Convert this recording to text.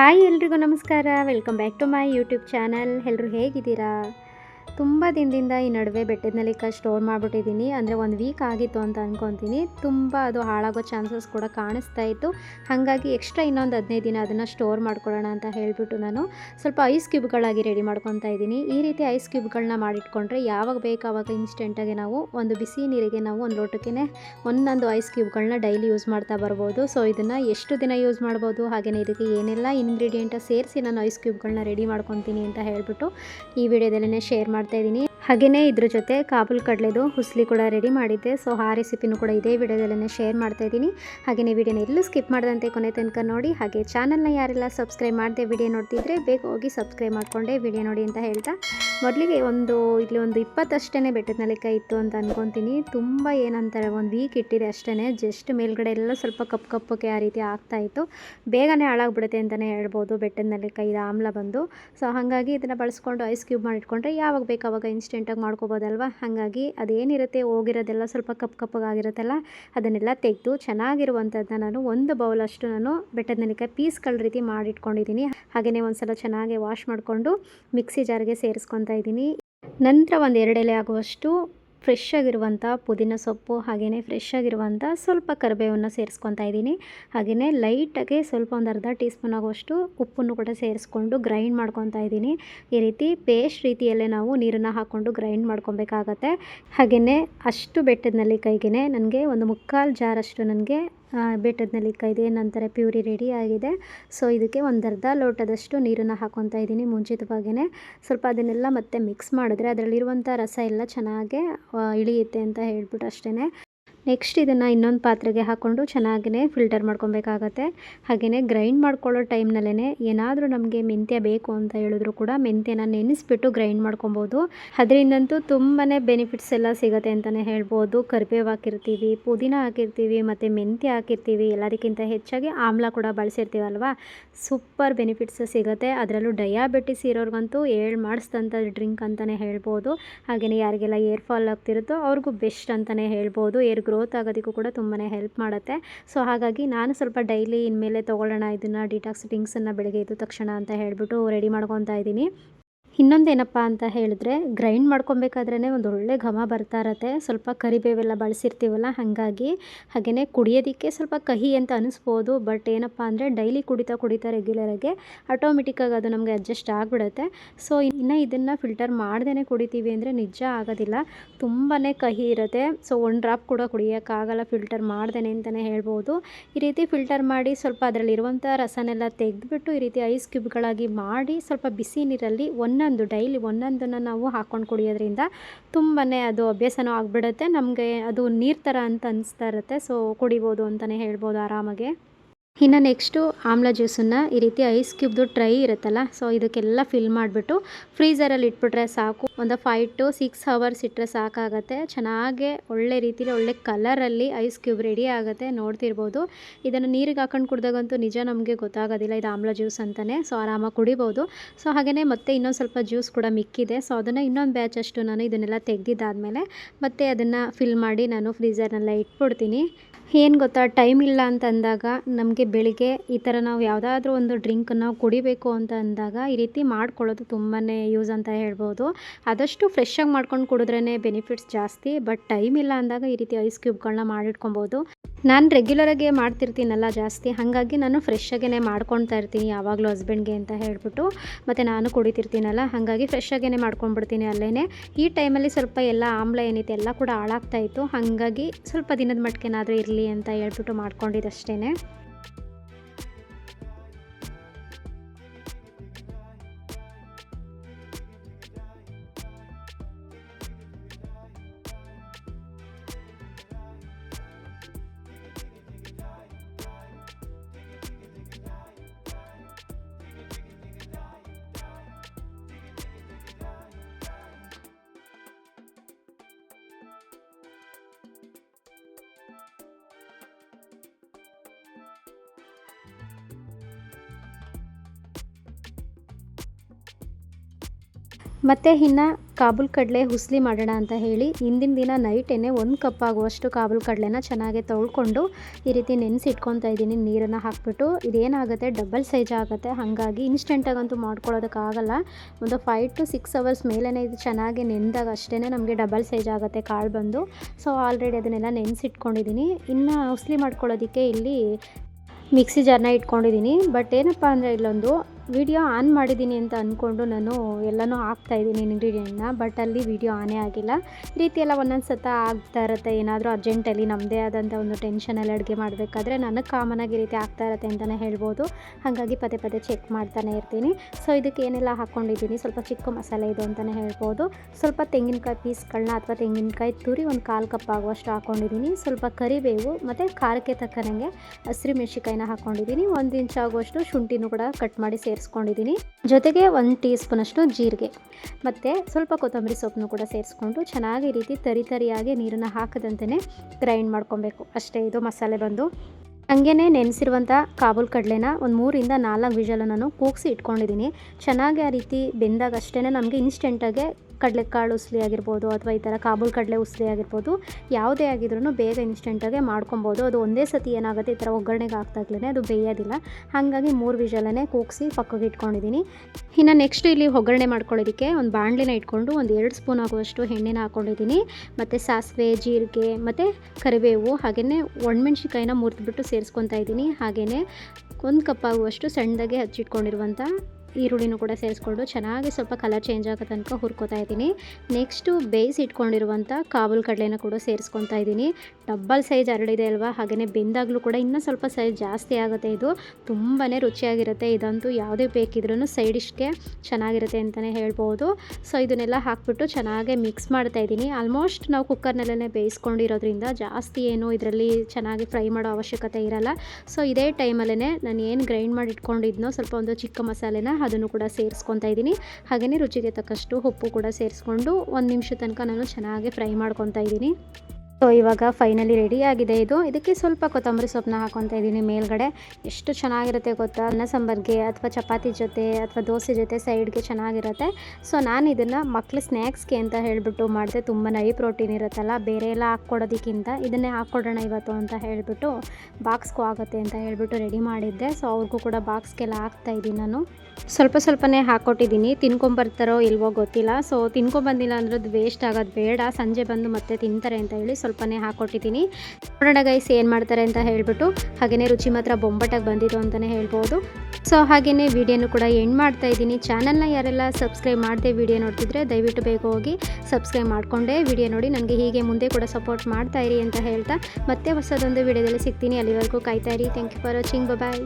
Hi ಎಲ್ರಿಗೂ ನಮಸ್ಕಾರ. Welcome back to my YouTube channel ಎಲ್ಲರೂ ಹೇಗಿದ್ದೀರಾ? ತುಂಬ ದಿನದಿಂದ ಈ ನಡುವೆ ಬೆಟ್ಟದ ನೆಲ್ಲಿಕಾಯಿ ಸ್ಟೋರ್ ಮಾಡಿಬಿಟ್ಟಿದ್ದೀನಿ. ಅಂದರೆ ಒಂದು ವೀಕ್ ಆಗಿತ್ತು ಅಂತ ಅಂದ್ಕೊತೀನಿ ತುಂಬ ಅದು ಹಾಳಾಗೋ ಚಾನ್ಸಸ್ ಕೂಡ ಕಾಣಿಸ್ತಾ ಇತ್ತು. ಹಾಗಾಗಿ ಎಕ್ಸ್ಟ್ರಾ ಇನ್ನೊಂದು ಹದಿನೈದು ದಿನ ಅದನ್ನು ಸ್ಟೋರ್ ಮಾಡ್ಕೊಳ್ಳೋಣ ಅಂತ ಹೇಳಿಬಿಟ್ಟು ನಾನು ಸ್ವಲ್ಪ ಐಸ್ ಕ್ಯೂಬ್ಗಳಾಗಿ ರೆಡಿ ಮಾಡ್ಕೊತಾ ಇದ್ದೀನಿ. ಈ ರೀತಿ ಐಸ್ ಕ್ಯೂಬ್ಗಳನ್ನ ಮಾಡಿಟ್ಕೊಂಡ್ರೆ ಯಾವಾಗ ಬೇಕು ಆವಾಗ ಇನ್ಸ್ಟೆಂಟಾಗಿ ನಾವು ಒಂದು ಬಿಸಿ ನೀರಿಗೆ ನಾವು ಒಂದು ಲೋಟಕ್ಕೆ ಒಂದೊಂದು ಐಸ್ ಕ್ಯೂಬ್ಗಳನ್ನ ಡೈಲಿ ಯೂಸ್ ಮಾಡ್ತಾ ಬರ್ಬೋದು. ಸೊ ಇದನ್ನು ಎಷ್ಟು ದಿನ ಯೂಸ್ ಮಾಡ್ಬೋದು ಹಾಗೆಯೇ ಇದಕ್ಕೆ ಏನೆಲ್ಲ ಇಂಗ್ರೀಡಿಯೆಂಟ ಸೇರಿಸಿ ನಾನು ಐಸ್ ಕ್ಯೂಬ್ಗಳನ್ನ ರೆಡಿ ಮಾಡ್ಕೊತೀನಿ ಅಂತ ಹೇಳ್ಬಿಟ್ಟು ಈ ವಿಡಿಯೋದಲ್ಲೇ ಶೇರ್ ಮಾಡ್ತಾ ಇದ್ದೀನಿ ಹಾಗೆಯೇ ಇದ್ರ ಜೊತೆ ಕಾಬೂಲ್ ಕಡಲೆದು ಹುಸ್ಲಿ ಕೂಡ ರೆಡಿ ಮಾಡಿದ್ದೆ. ಸೊ ಆ ರೆಸಿಪಿನೂ ಕೂಡ ಇದೇ ವಿಡಿಯೋದಲ್ಲೇ ಶೇರ್ ಮಾಡ್ತಾ ಇದ್ದೀನಿ. ಹಾಗೆಯೇ ವಿಡಿಯೋನ ಎಲ್ಲೂ ಸ್ಕಿಪ್ ಮಾಡದಂತೆ ಕೊನೆ ತನಕ ನೋಡಿ. ಹಾಗೆ ಚಾನಲ್ನ ಯಾರೆಲ್ಲ ಸಬ್ಸ್ಕ್ರೈಬ್ ಮಾಡದೆ ವಿಡಿಯೋ ನೋಡ್ತಿದ್ರೆ ಬೇಗ ಹೋಗಿ ಸಬ್ಸ್ಕ್ರೈಬ್ ಮಾಡಿಕೊಂಡೆ ವಿಡಿಯೋ ನೋಡಿ ಅಂತ ಹೇಳ್ತಾ. ಮೊದಲಿಗೆ ಒಂದು, ಇಲ್ಲಿ ಒಂದು ಇಪ್ಪತ್ತಷ್ಟೇ ಬೆಟ್ಟದ ನೆಲ್ಲಿಕಾಯಿ ಇತ್ತು ಅಂತ ಅಂದ್ಕೊತೀನಿ ತುಂಬ ಏನಂತಾರೆ, ಒಂದು ವೀಕ್ ಇಟ್ಟಿದೆ ಅಷ್ಟೇ ಜಸ್ಟ್ ಮೇಲ್ಗಡೆ ಎಲ್ಲ ಸ್ವಲ್ಪ ಕಪ್ಪು ಕಪ್ಪಕ್ಕೆ ಆ ರೀತಿ ಆಗ್ತಾ ಇತ್ತು. ಬೇಗನೆ ಹಾಳಾಗ್ಬಿಡುತ್ತೆ ಅಂತಲೇ ಹೇಳ್ಬೋದು. ಬೆಟ್ಟದ ನೆಲ್ಲಿಕಾಯಿ ಇದು ಆಮ್ಲ ಬಂದು. ಸೊ ಹಾಗಾಗಿ ಇದನ್ನು ಬಳಸ್ಕೊಂಡು ಐಸ್ ಕ್ಯೂಬ್ ಮಾಡಿಟ್ಕೊಂಡ್ರೆ ಯಾವಾಗ ಬೇಕು ಅವಾಗ ಇನ್ಸ್ಟೆಂಟಾಗಿ ಮಾಡ್ಕೋಬೋದಲ್ವ? ಹಾಗಾಗಿ ಅದೇನಿರುತ್ತೆ, ಹೋಗಿರೋದೆಲ್ಲ ಸ್ವಲ್ಪ ಕಪ್ಪು ಕಪ್ಪಗಾಗಿರುತ್ತಲ್ಲ ಅದನ್ನೆಲ್ಲ ತೆಗೆದು ಚೆನ್ನಾಗಿರುವಂಥದ್ದನ್ನ ನಾನು ಒಂದು ಬೌಲಷ್ಟು ನಾನು ಬೆಟ್ಟದ ನೆಲ್ಲಿಕಾಯಿ ಪೀಸ್ಗಳ ರೀತಿ ಮಾಡಿಟ್ಕೊಂಡಿದ್ದೀನಿ. ಹಾಗೆಯೇ ಒಂದ್ಸಲ ಚೆನ್ನಾಗಿ ವಾಶ್ ಮಾಡಿಕೊಂಡು ಮಿಕ್ಸಿ ಜಾರ್ಗೆ ಸೇರಿಸ್ಕೊತಾ ಇದ್ದೀನಿ. ನಂತರ ಒಂದು ಎರಡೆಲೆ ಆಗುವಷ್ಟು ಫ್ರೆಶ್ ಆಗಿರುವಂಥ ಪುದೀನ ಸೊಪ್ಪು ಹಾಗೆಯೇ ಫ್ರೆಶ್ ಆಗಿರುವಂಥ ಸ್ವಲ್ಪ ಕರಿಬೇವನ್ನು ಸೇರಿಸ್ಕೊತಾ ಇದ್ದೀನಿ. ಹಾಗೆಯೇ ಲೈಟಾಗಿ ಸ್ವಲ್ಪ ಒಂದು ಅರ್ಧ ಟೀ ಸ್ಪೂನ್ ಆಗುವಷ್ಟು ಉಪ್ಪನ್ನು ಕೂಡ ಸೇರಿಸ್ಕೊಂಡು ಗ್ರೈಂಡ್ ಮಾಡ್ಕೊತಾ ಇದ್ದೀನಿ. ಈ ರೀತಿ ಪೇಸ್ಟ್ ರೀತಿಯಲ್ಲೇ ನಾವು ನೀರನ್ನು ಹಾಕ್ಕೊಂಡು ಗ್ರೈಂಡ್ ಮಾಡ್ಕೊಬೇಕಾಗತ್ತೆ. ಹಾಗೆಯೇ ಅಷ್ಟು ಬೆಟ್ಟದ ಕೈಗೆ ನನಗೆ ಒಂದು ಮುಕ್ಕಾಲು ಜಾರಷ್ಟು ನನಗೆ ಬೆಟ್ಟದ ನೆಲ್ಲಿಕಾಯಿದೆ ನಂತರ ಪ್ಯೂರಿ ರೆಡಿ ಆಗಿದೆ. ಸೊ ಇದಕ್ಕೆ ಒಂದು ಅರ್ಧ ಲೋಟದಷ್ಟು ನೀರನ್ನು ಹಾಕೊತಾ ಇದ್ದೀನಿ ಮುಂಚಿತವಾಗೇ ಸ್ವಲ್ಪ ಅದನ್ನೆಲ್ಲ ಮತ್ತೆ ಮಿಕ್ಸ್ ಮಾಡಿದ್ರೆ ಅದರಲ್ಲಿರುವಂಥ ರಸ ಎಲ್ಲ ಚೆನ್ನಾಗೆ ಇಳಿಯುತ್ತೆ ಅಂತ ಹೇಳ್ಬಿಟ್ಟು ಅಷ್ಟೇ ನೆಕ್ಸ್ಟ್ ಇದನ್ನು ಇನ್ನೊಂದು ಪಾತ್ರೆಗೆ ಹಾಕ್ಕೊಂಡು ಚೆನ್ನಾಗೇ ಫಿಲ್ಟರ್ ಮಾಡ್ಕೊಬೇಕಾಗತ್ತೆ. ಹಾಗೆಯೇ ಗ್ರೈಂಡ್ ಮಾಡ್ಕೊಳ್ಳೋ ಟೈಮ್ನಲ್ಲೇ ಏನಾದರೂ ನಮಗೆ ಮೆಂತ್ಯ ಬೇಕು ಅಂತ ಹೇಳಿದ್ರು ಕೂಡ ಮೆಂತ್ಯನ ನೆನೆಸ್ಬಿಟ್ಟು ಗ್ರೈಂಡ್ ಮಾಡ್ಕೊಬೋದು. ಅದರಿಂದಂತೂ ತುಂಬಾ ಬೆನಿಫಿಟ್ಸ್ ಎಲ್ಲ ಸಿಗುತ್ತೆ ಅಂತಲೇ ಹೇಳ್ಬೋದು. ಕರಿಬೇವು ಹಾಕಿರ್ತೀವಿ, ಪುದೀನ ಹಾಕಿರ್ತೀವಿ, ಮತ್ತು ಮೆಂತ್ಯ ಹಾಕಿರ್ತೀವಿ, ಎಲ್ಲದಕ್ಕಿಂತ ಹೆಚ್ಚಾಗಿ ಆಮ್ಲ ಕೂಡ ಬಳಸಿರ್ತೀವಲ್ವ? ಸೂಪರ್ ಬೆನಿಫಿಟ್ಸ್ ಸಿಗುತ್ತೆ. ಅದರಲ್ಲೂ ಡಯಾಬಿಟಿಸ್ ಇರೋರಿಗಂತೂ ಏಳು ಮಾಡಿಸ್ದಂಥ ಡ್ರಿಂಕ್ ಅಂತಲೇ ಹೇಳ್ಬೋದು. ಹಾಗೆಯೇ ಯಾರಿಗೆಲ್ಲ ಏರ್ ಫಾಲ್ ಆಗ್ತಿರುತ್ತೋ ಅವ್ರಿಗೂ ಬೆಸ್ಟ್ ಅಂತಲೇ ಹೇಳ್ಬೋದು. ಏರ್ ಗ್ರೋತ್ ಆಗೋದಕ್ಕೂ ಕೂಡ ತುಂಬಾ ಹೆಲ್ಪ್ ಮಾಡುತ್ತೆ. ಸೊ ಹಾಗಾಗಿ ನಾನು ಸ್ವಲ್ಪ ಡೈಲಿ ಇನ್ಮೇಲೆ ತೊಗೊಳ್ಳೋಣ, ಇದನ್ನು ಡಿಟಾಕ್ಸ್ ಡ್ರಿಂಕ್ಸನ್ನು ಬೆಳಗ್ಗೆ ಎದ್ದ ತಕ್ಷಣ ಅಂತ ಹೇಳಿಬಿಟ್ಟು ರೆಡಿ ಮಾಡ್ಕೊತಾ ಇದ್ದೀನಿ. ಇನ್ನೊಂದೇನಪ್ಪ ಅಂತ ಹೇಳಿದ್ರೆ ಗ್ರೈಂಡ್ ಮಾಡ್ಕೊಬೇಕಾದ್ರೇ ಒಂದು ಒಳ್ಳೆ ಘಮ ಬರ್ತಾ ಇರತ್ತೆ ಸ್ವಲ್ಪ ಕರಿಬೇವೆಲ್ಲ ಬಳಸಿರ್ತೀವಲ್ಲ, ಹಾಗಾಗಿ ಹಾಗೆಯೇ ಕುಡಿಯೋದಕ್ಕೆ ಸ್ವಲ್ಪ ಕಹಿ ಅಂತ ಅನಿಸ್ಬೋದು. ಬಟ್ ಏನಪ್ಪ ಅಂದರೆ, ಡೈಲಿ ಕುಡಿತಾ ಕುಡಿತಾ ರೆಗ್ಯುಲರಾಗಿ ಆಟೋಮೆಟಿಕ್ಕಾಗಿ ಅದು ನಮಗೆ ಅಡ್ಜಸ್ಟ್ ಆಗಿಬಿಡುತ್ತೆ. ಸೊ ಇನ್ನು ಇದನ್ನು ಫಿಲ್ಟರ್ ಮಾಡ್ದೇ ಕುಡಿತೀವಿ ಅಂದರೆ ನಿಜ ಆಗೋದಿಲ್ಲ. ತುಂಬಾ ಕಹಿ ಇರುತ್ತೆ. ಸೊ ಒನ್ ಡ್ರಾಪ್ ಕೂಡ ಕುಡಿಯೋಕ್ಕಾಗಲ್ಲ ಫಿಲ್ಟರ್ ಮಾಡ್ದೇ ಅಂತಲೇ ಹೇಳ್ಬೋದು. ಈ ರೀತಿ ಫಿಲ್ಟರ್ ಮಾಡಿ ಸ್ವಲ್ಪ ಅದರಲ್ಲಿರುವಂಥ ರಸನೆಲ್ಲ ತೆಗೆದುಬಿಟ್ಟು, ಈ ರೀತಿ ಐಸ್ ಕ್ಯೂಬ್ಗಳಾಗಿ ಮಾಡಿ ಸ್ವಲ್ಪ ಬಿಸಿ ನೀರಲ್ಲಿ ಒಂದೊಂದು ಡೈಲಿ ಒಂದೊಂದನ್ನು ನಾವು ಹಾಕ್ಕೊಂಡು ಕುಡಿಯೋದ್ರಿಂದ ತುಂಬಾ ಅದು ಅಭ್ಯಾಸನೂ ಆಗಿಬಿಡುತ್ತೆ. ನಮಗೆ ಅದು ನೀರು ಥರ ಅಂತ ಅನಿಸ್ತಾ ಇರುತ್ತೆ. ಸೊ ಕುಡಿಬೋದು ಅಂತಲೇ ಹೇಳ್ಬೋದು ಆರಾಮಾಗೆ. ಇನ್ನು ನೆಕ್ಸ್ಟು ಆಮ್ಲ ಜ್ಯೂಸನ್ನು ಈ ರೀತಿ ಐಸ್ ಕ್ಯೂಬ್ದು ಟ್ರೈ ಇರುತ್ತಲ್ಲ ಸೊ ಇದಕ್ಕೆಲ್ಲ ಫಿಲ್ ಮಾಡಿಬಿಟ್ಟು ಫ್ರೀಝರಲ್ಲಿ ಇಟ್ಬಿಟ್ರೆ ಸಾಕು. ಒಂದು ಫೈವ್ ಟು ಸಿಕ್ಸ್ ಅವರ್ಸ್ ಇಟ್ಟರೆ ಸಾಕಾಗತ್ತೆ. ಚೆನ್ನಾಗೆ ಒಳ್ಳೆ ರೀತಿಲಿ, ಒಳ್ಳೆ ಕಲರಲ್ಲಿ ಐಸ್ ಕ್ಯೂಬ್ ರೆಡಿ ಆಗುತ್ತೆ. ನೋಡ್ತಿರ್ಬೋದು. ಇದನ್ನು ನೀರಿಗೆ ಹಾಕೊಂಡು ಕುಡ್ದಾಗಂತೂ ನಿಜ ನಮಗೆ ಗೊತ್ತಾಗೋದಿಲ್ಲ. ಇದು ಆಮ್ಲ ಜ್ಯೂಸ್ ಅಂತಲೇ ಸೊ ಆರಾಮಾಗಿ ಕುಡಿಬೋದು. ಸೊ ಹಾಗೆಯೇ ಮತ್ತೆ ಇನ್ನೊಂದು ಸ್ವಲ್ಪ ಜ್ಯೂಸ್ ಕೂಡ ಮಿಕ್ಕಿದೆ. ಸೊ ಅದನ್ನು ಇನ್ನೊಂದು ಬ್ಯಾಚ್ ಅಷ್ಟು ನಾನು ಇದನ್ನೆಲ್ಲ ತೆಗೆದಿದ್ದಾದಮೇಲೆ ಮತ್ತೆ ಅದನ್ನು ಫಿಲ್ ಮಾಡಿ ನಾನು ಫ್ರೀಝರ್ನೆಲ್ಲ ಇಟ್ಬಿಡ್ತೀನಿ. ಏನು ಗೊತ್ತಾ? ಟೈಮ್ ಇಲ್ಲ ಅಂತ ಅಂದಾಗ, ನಮಗೆ ಬೆಳಿಗ್ಗೆ ಈ ಥರ ನಾವು ಯಾವುದಾದ್ರೂ ಒಂದು ಡ್ರಿಂಕನ್ನು ಕುಡಿಬೇಕು ಅಂತ ಅಂದಾಗ ಈ ರೀತಿ ಮಾಡ್ಕೊಳ್ಳೋದು ತುಂಬಾ ಯೂಸ್ ಅಂತ ಹೇಳ್ಬೋದು. ಆದಷ್ಟು ಫ್ರೆಶ್ಶಾಗಿ ಮಾಡ್ಕೊಂಡು ಕುಡಿದ್ರೇ ಬೆನಿಫಿಟ್ಸ್ ಜಾಸ್ತಿ ಬಟ್ ಟೈಮ್ ಇಲ್ಲ ಅಂದಾಗ ಈ ರೀತಿ ಐಸ್ ಕ್ಯೂಬ್ಗಳನ್ನ ಮಾಡಿಟ್ಕೊಬೋದು. ನಾನು ರೆಗ್ಯುಲರಾಗಿ ಮಾಡ್ತಿರ್ತೀನಲ್ಲ ಜಾಸ್ತಿ, ಹಾಗಾಗಿ ನಾನು ಫ್ರೆಶ್ಶಾಗೇ ಮಾಡ್ಕೊತಾ ಇರ್ತೀನಿ ಯಾವಾಗಲೂ ಹಸ್ಬೆಂಡ್ಗೆ ಅಂತ ಹೇಳ್ಬಿಟ್ಟು, ಮತ್ತು ನಾನು ಕುಡಿತಿರ್ತೀನಲ್ಲ, ಹಾಗಾಗಿ ಫ್ರೆಶ್ಶಾಗೇ ಮಾಡ್ಕೊಂಡ್ಬಿಡ್ತೀನಿ ಅಲ್ಲೇ ಈ ಟೈಮಲ್ಲಿ ಸ್ವಲ್ಪ ಎಲ್ಲ ಆಮ್ಲ ಏನಿದೆ ಎಲ್ಲ ಕೂಡ ಹಾಳಾಗ್ತಾಯಿತ್ತು ಹಾಗಾಗಿ ಸ್ವಲ್ಪ ದಿನದ ಮಟ್ಟಿಗೆನಾದರೂ ಇರಲಿ ಅಂತ ಹೇಳ್ಬಿಟ್ಟು ಮಾಡ್ಕೊಂಡಿದ್ದಷ್ಟೇ ಮತ್ತು ಇನ್ನು ಕಾಬೂಲ್ ಕಡಲೆ ಹುಸ್ಲಿ ಮಾಡೋಣ ಅಂತ ಹೇಳಿ ಹಿಂದಿನ ದಿನ ನೈಟೇನೆ ಒಂದು ಕಪ್ ಆಗುವಷ್ಟು ಕಾಬೂಲ್ ಕಡಲೆನ ಚೆನ್ನಾಗಿ ತೊಳ್ಕೊಂಡು ಈ ರೀತಿ ನೆನೆಸಿಟ್ಕೊತಾ ಇದ್ದೀನಿ, ನೀರನ್ನು ಹಾಕ್ಬಿಟ್ಟು. ಇದೇನಾಗುತ್ತೆ? ಡಬಲ್ ಸೈಜ್ ಆಗುತ್ತೆ. ಹಾಗಾಗಿ ಇನ್ಸ್ಟೆಂಟಾಗಂತೂ ಮಾಡ್ಕೊಳ್ಳೋದಕ್ಕಾಗಲ್ಲ ಒಂದು ಫೈವ್ ಟು ಸಿಕ್ಸ್ ಅವರ್ಸ್ ಮೇಲೇ ಇದು ಚೆನ್ನಾಗಿ ನೆನೆದಾಗ ಅಷ್ಟೇ ನಮಗೆ ಡಬಲ್ ಸೈಜ್ ಆಗುತ್ತೆ ಕಾಳು ಬಂದು. ಸೊ ಆಲ್ರೆಡಿ ಅದನ್ನೆಲ್ಲ ನೆನೆಸಿಟ್ಕೊಂಡಿದ್ದೀನಿ ಇನ್ನು ಹುಸ್ಲಿ ಮಾಡ್ಕೊಳ್ಳೋದಕ್ಕೆ ಇಲ್ಲಿ ಮಿಕ್ಸಿ ಜಾರ್ನ ಇಟ್ಕೊಂಡಿದ್ದೀನಿ ಬಟ್ ಏನಪ್ಪ ಅಂದರೆ ಇಲ್ಲೊಂದು ವಿಡಿಯೋ ಆನ್ ಮಾಡಿದ್ದೀನಿ ಅಂತ ಅಂದ್ಕೊಂಡು ನಾನು ಎಲ್ಲನೂ ಹಾಕ್ತಾಯಿದ್ದೀನಿ ಇಂಗ್ರೀಡಿಯೆಂಟ್ನ, ಬಟ್ ಅಲ್ಲಿ ವಿಡಿಯೋ ಆನೇ ಆಗಿಲ್ಲ. ಈ ರೀತಿ ಎಲ್ಲ ಒಂದೊಂದು ಸತ ಆಗ್ತಾ ಇರುತ್ತೆ, ಏನಾದರೂ ಅರ್ಜೆಂಟಲ್ಲಿ ನಮ್ಮದೇ ಆದಂಥ ಒಂದು ಟೆನ್ಷನಲ್ಲಿ ಅಡುಗೆ ಮಾಡಬೇಕಾದ್ರೆ ನನಗೆ ಕಾಮನಾಗಿ ಈ ರೀತಿ ಆಗ್ತಾ ಇರುತ್ತೆ ಅಂತಲೇ ಹೇಳ್ಬೋದು. ಹಾಗಾಗಿ ಪದೇ ಪದೇ ಚೆಕ್ ಮಾಡ್ತಾನೆ ಇರ್ತೀನಿ. ಸೊ ಇದಕ್ಕೆ ಏನೆಲ್ಲ ಹಾಕ್ಕೊಂಡಿದ್ದೀನಿ? ಸ್ವಲ್ಪ ಚಿಕ್ಕ ಮಸಾಲೆ ಇದು ಅಂತಲೇ ಹೇಳ್ಬೋದು. ಸ್ವಲ್ಪ ತೆಂಗಿನಕಾಯಿ ಪೀಸ್ಗಳನ್ನ ಅಥವಾ ತೆಂಗಿನಕಾಯಿ ತುರಿ ಒಂದು ಕಾಲು ಕಪ್ ಆಗುವಷ್ಟು ಹಾಕ್ಕೊಂಡಿದ್ದೀನಿ. ಸ್ವಲ್ಪ ಕರಿಬೇವು ಮತ್ತು ಖಾರಕ್ಕೆ ತಕ್ಕನಂಗೆ ಹಸಿರು ಮೆಣಸಿಕಾಯಿನ ಹಾಕ್ಕೊಂಡಿದ್ದೀನಿ. ಒಂದು ಇಂಚ್ ಆಗುವಷ್ಟು ಶುಂಠಿನೂ ಕೂಡ ಕಟ್ ಮಾಡಿ ಸೇರಿಸ್ಕೊಂಡಿದ್ದೀನಿ. ಜೊತೆಗೆ ಒಂದು ಟೀ ಸ್ಪೂನಷ್ಟು ಜೀರಿಗೆ. ಮತ್ತು ಸ್ವಲ್ಪ ಕೊತ್ತಂಬರಿ ಸೊಪ್ಪನ್ನು ಕೂಡ ಸೇರಿಸ್ಕೊಂಡು ಚೆನ್ನಾಗಿ ಈ ರೀತಿ ತರಿ ತರಿಯಾಗಿ ನೀರನ್ನು ಹಾಕದಂತೆಯೇ ಗ್ರೈಂಡ್ ಮಾಡ್ಕೊಬೇಕು. ಅಷ್ಟೇ ಇದು ಮಸಾಲೆ ಬಂದು. ಹಂಗೇ ನೆನೆಸಿರುವಂಥ ಕಾಬೂಲ್ ಕಡಲೆನ ಒಂದು ಮೂರಿಂದ ನಾಲ್ಕು ವಿಜಲು ನಾನು ಕೂಗಿಸಿ ಇಟ್ಕೊಂಡಿದ್ದೀನಿ. ಚೆನ್ನಾಗಿ ಆ ರೀತಿ ಬೆಂದಾಗ ಅಷ್ಟೇ ನಮಗೆ ಇನ್ಸ್ಟೆಂಟಾಗೆ ಕಡಲೆಕಾಳು ಉಸ್ಲಿ ಆಗಿರ್ಬೋದು ಅಥವಾ ಈ ಥರ ಕಾಬೂಲ್ ಕಡಲೆ ಉಸ್ಲಿ ಆಗಿರ್ಬೋದು, ಯಾವುದೇ ಆಗಿದ್ರೂ ಬೇಗ ಇನ್ಸ್ಟೆಂಟಾಗೆ ಮಾಡ್ಕೊಬೋದು. ಅದು ಒಂದೇ ಸತಿ ಏನಾಗುತ್ತೆ, ಈ ಥರ ಒಗ್ಗರಣೆಗೆ ಹಾಕ್ದಾಗ್ಲೇ ಅದು ಬೇಯೋದಿಲ್ಲ. ಹಾಗಾಗಿ ಮೂರು ವಿಷಲನ್ನೇ ಕೂಗಿಸಿ ಪಕ್ಕಕ್ಕೆ ಇಟ್ಕೊಂಡಿದ್ದೀನಿ. ಇನ್ನು ನೆಕ್ಸ್ಟ್ ಇಲ್ಲಿ ಒಗ್ಗರಣೆ ಮಾಡ್ಕೊಳ್ಳೋದಕ್ಕೆ ಒಂದು ಬಾಣಲಿನ ಇಟ್ಕೊಂಡು ಒಂದು ಎರಡು ಸ್ಪೂನ್ ಆಗುವಷ್ಟು ಎಣ್ಣೆನ ಹಾಕ್ಕೊಂಡಿದ್ದೀನಿ ಮತ್ತು ಸಾಸಿವೆ, ಜೀರಿಗೆ, ಮತ್ತು ಕರಿಬೇವು, ಹಾಗೆಯೇ ಒಣಮೆಣ್ಸಿಕಾಯಿನ ಮುರಿದ್ಬಿಟ್ಟು ಸೇರಿಸ್ಕೊತಾ ಇದ್ದೀನಿ. ಹಾಗೆಯೇ ಒಂದು ಕಪ್ ಆಗುವಷ್ಟು ಸಣ್ಣದಾಗೆ ಹಚ್ಚಿಟ್ಕೊಂಡಿರುವಂಥ ಈರುಳ್ಳಿನೂ ಕೂಡ ಸೇರಿಸ್ಕೊಂಡು ಚೆನ್ನಾಗಿ ಸ್ವಲ್ಪ ಕಲರ್ ಚೇಂಜ್ ಆಗೋ ತನಕ ಹುರ್ಕೋತಾ ಇದ್ದೀನಿ. ನೆಕ್ಸ್ಟು ಬೇಯಿಸಿ ಇಟ್ಕೊಂಡಿರುವಂಥ ಕಾಬೂಲ್ ಕಡಲೆನ ಕೂಡ ಸೇರಿಸ್ಕೊತಾ ಇದ್ದೀನಿ. ಡಬ್ಬಲ್ ಸೈಜ್ ಹರಡಿದೆ ಅಲ್ವಾ? ಹಾಗೆಯೇ ಬೆಂದಾಗಲೂ ಕೂಡ ಇನ್ನೂ ಸ್ವಲ್ಪ ಸೈಜ್ ಜಾಸ್ತಿ ಆಗುತ್ತೆ ಇದು. ತುಂಬಾ ರುಚಿಯಾಗಿರುತ್ತೆ. ಇದಂತೂ ಯಾವುದೇ ಬೇಕಿದ್ರೂ ಸೈಡ್ ಡಿಶ್ಗೆ ಚೆನ್ನಾಗಿರುತ್ತೆ ಅಂತಲೇ ಹೇಳ್ಬೋದು. ಸೊ ಇದನ್ನೆಲ್ಲ ಹಾಕ್ಬಿಟ್ಟು ಚೆನ್ನಾಗೆ ಮಿಕ್ಸ್ ಮಾಡ್ತಾ ಇದ್ದೀನಿ. ಆಲ್ಮೋಸ್ಟ್ ನಾವು ಕುಕ್ಕರ್ನಲ್ಲೇ ಬೇಯಿಸ್ಕೊಂಡಿರೋದ್ರಿಂದ ಜಾಸ್ತಿ ಏನು ಇದರಲ್ಲಿ ಚೆನ್ನಾಗಿ ಫ್ರೈ ಮಾಡೋ ಅವಶ್ಯಕತೆ ಇರಲ್ಲ. ಸೊ ಇದೇ ಟೈಮಲ್ಲೇ ನಾನು ಏನು ಗ್ರೈಂಡ್ ಮಾಡಿ ಇಟ್ಕೊಂಡಿದ್ನೋ ಸ್ವಲ್ಪ ಒಂದು ಚಿಕ್ಕ ಮಸಾಲೆನ ಅದನ್ನು ಕೂಡ ಸೇರಿಸ್ಕೊತಾ ಇದ್ದೀನಿ. ಹಾಗೆಯೇ ರುಚಿಗೆ ತಕ್ಕಷ್ಟು ಉಪ್ಪು ಕೂಡ ಸೇರಿಸ್ಕೊಂಡು ಒಂದು ನಿಮಿಷ ತನಕ ನಾನು ಚೆನ್ನಾಗಿ ಫ್ರೈ ಮಾಡ್ಕೊತಾ ಇದ್ದೀನಿ. ಸೊ ಇವಾಗ ಫೈನಲಿ ರೆಡಿ ಆಗಿದೆ ಇದು. ಇದಕ್ಕೆ ಸ್ವಲ್ಪ ಕೊತ್ತಂಬರಿ ಸೊಪ್ಪನ್ನ ಹಾಕೊತಾ ಇದ್ದೀನಿ ಮೇಲ್ಗಡೆ. ಎಷ್ಟು ಚೆನ್ನಾಗಿರುತ್ತೆ ಗೊತ್ತಾ? ಅನ್ನ ಸಾಂಬಾರ್ಗೆ ಅಥವಾ ಚಪಾತಿ ಜೊತೆ ಅಥವಾ ದೋಸೆ ಜೊತೆ ಸೈಡ್ಗೆ ಚೆನ್ನಾಗಿರುತ್ತೆ. ಸೊ ನಾನು ಇದನ್ನು ಮಕ್ಳು ಸ್ನ್ಯಾಕ್ಸ್ಗೆ ಅಂತ ಹೇಳಿಬಿಟ್ಟು ಮಾಡಿದೆ. ತುಂಬ ನೈ ಪ್ರೋಟೀನ್ ಇರುತ್ತಲ್ಲ ಬೇರೆ ಎಲ್ಲ ಹಾಕ್ಕೊಡೋದಕ್ಕಿಂತ ಇದನ್ನೇ ಹಾಕ್ಕೊಡೋಣ ಇವತ್ತು ಅಂತ ಹೇಳಿಬಿಟ್ಟು ಬಾಕ್ಸ್ಗೂ ಆಗುತ್ತೆ ಅಂತ ಹೇಳಿಬಿಟ್ಟು ರೆಡಿ ಮಾಡಿದ್ದೆ. ಸೊ ಅವ್ರಿಗೂ ಕೂಡ ಬಾಕ್ಸ್ಗೆಲ್ಲ ಹಾಕ್ತಾ ಇದ್ದೀನಿ ನಾನು. ಸ್ವಲ್ಪ ಸ್ವಲ್ಪನೇ ಹಾಕ್ಕೊಟ್ಟಿದ್ದೀನಿ ತಿನ್ಕೊಂಬರ್ತಾರೋ ಇಲ್ವೋ ಗೊತ್ತಿಲ್ಲ. ಸೊ ತಿನ್ಕೊಂಬಂದಿಲ್ಲ ಅಂದ್ರೆ ಅದು ವೇಸ್ಟ್ ಆಗೋದು ಬೇಡ. ಸಂಜೆ ಬಂದು ಮತ್ತೆ ತಿಂತಾರೆ ಅಂತ ಹೇಳಿ ಸ್ವಲ್ಪನೇ ಹಾಕ್ಕೊಟ್ಟಿದ್ದೀನಿ ನೋಡೋಣ ಗೈಸ್ ಏನು ಮಾಡ್ತಾರೆ ಅಂತ ಹೇಳಿಬಿಟ್ಟು ಹಾಗೆಯೇ ರುಚಿ ಮಾತ್ರ ಬೊಂಬಟಾಗಿ ಬಂದಿದ್ದು ಅಂತಲೇ ಹೇಳ್ಬೋದು. ಸೊ ಹಾಗೆಯೇ ವಿಡಿಯೋನು ಕೂಡ ಎಂಡ್ ಮಾಡ್ತಾ ಇದ್ದೀನಿ. ಚಾನಲ್ನ ಯಾರೆಲ್ಲ ಸಬ್ಸ್ಕ್ರೈಬ್ ಮಾಡದೆ ವಿಡಿಯೋ ನೋಡ್ತಿದ್ರೆ ದಯವಿಟ್ಟು ಬೇಗ ಹೋಗಿ ಸಬ್ಸ್ಕ್ರೈಬ್ ಮಾಡಿಕೊಂಡೆ. ವಿಡಿಯೋ ನೋಡಿ ನನಗೆ ಹೀಗೆ ಮುಂದೆ ಕೂಡ ಸಪೋರ್ಟ್ ಮಾಡ್ತಾ ಇರಿ ಅಂತ ಹೇಳ್ತಾ ಮತ್ತೆ ಹೊಸದೊಂದು ವಿಡಿಯೋದಲ್ಲಿ ಸಿಗ್ತೀನಿ. ಅಲ್ಲಿವರೆಗೂ ಕಾಯ್ತಾ ಇರಿ. Thank you for watching bye